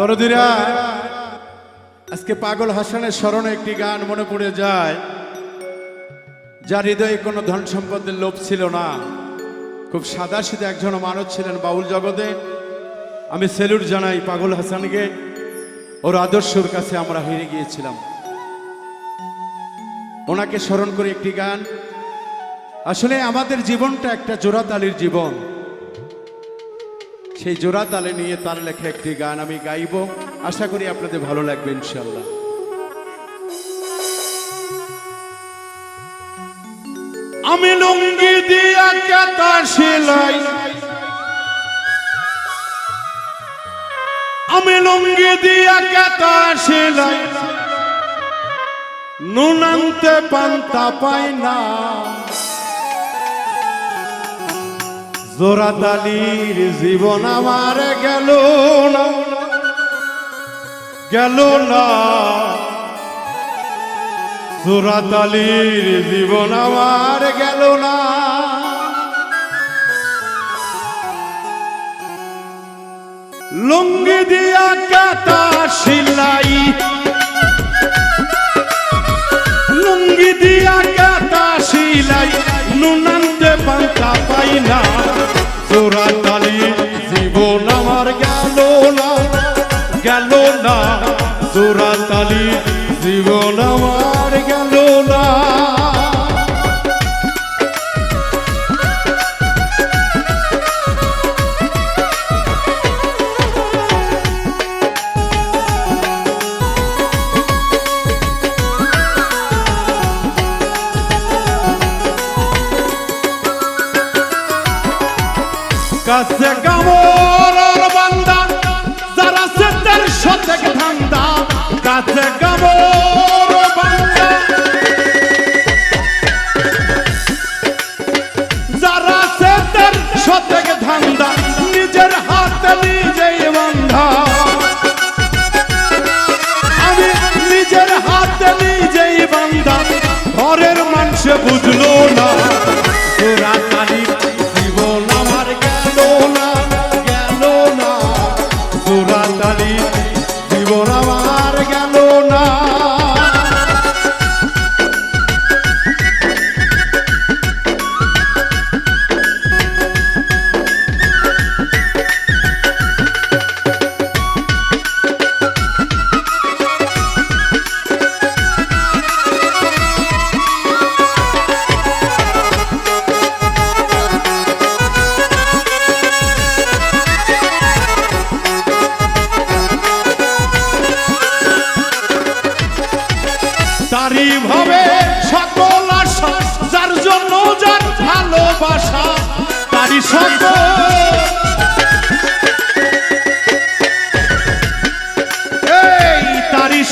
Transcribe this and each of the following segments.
দরদিরা, আজকে পাগল হাসানের স্মরণে একটি গান মনে পড়ে যায়। যার হৃদয়ে কোনো ধন সম্পদের লোভ ছিল না। খুব সাদা সিধে একজন মানুষ ছিলেন বাউল জগতে। আমি সেলুট জানাই পাগল হাসানকে। ওর আদর্শর কাছে আমরা হেরে গিয়েছিলাম। ওনাকে স্মরণ করে একটি গান। আসলে আমাদের জীবনটা একটা জোড়াতালির জীবন। সেই জোড়া তালে নিয়ে তার লেখা একটি গান আমি গাইব। আশা করি আপনাদের ভালো লাগবে ইনশাল্লাহ আমি লুঙ্গি দিয়া কেতা সেলাই। আমি লুঙ্গি দিয়া কেতা সেলাই। নুনান্তে পান্তা পাই না। জোরাতালির জীবন আমার গেল না গেল না। জোরাতালির জীবন আমার গেল না। লুঙ্গি দিয়া কাতা সিলাই, লুঙ্গি দিয়া কাতা সিলাই, নুনান্তে পান্তা পাই না। জোড়া তালি জীবন আমার গেল না গেল না। কাছে কামর বান্দা যারা সে তার শতক ধান্দা কাছে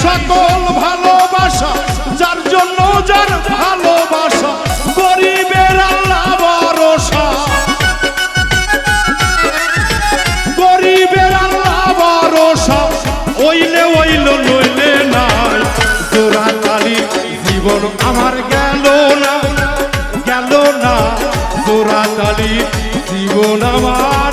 সকল ভালোবাসা? যার জন্য যার ভালোবাসা, গরিবের আল্লাহ ভরসা। গরিবের আল্লাহ ভরসা ওইলে ওইল নইলে নাই। জোড়া তালি জীবন আমার গেল না গেল না। জোড়া তালি জীবন আমার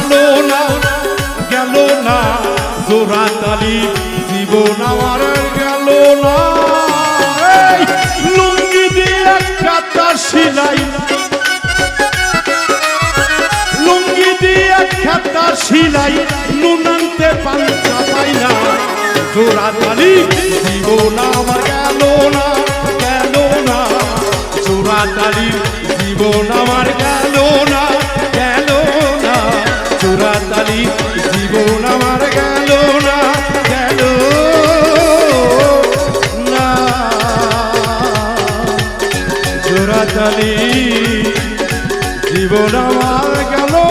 জোড়া তালির জীবন আমার গেল না। লুঙ্গি দিয়ে কাতা সিলাই লুঙ্গি দিয়ে খাতা সিলাই নুনান্তে পান্তা পাই না। জোড়াতালি জীবন জীবন আমার গেল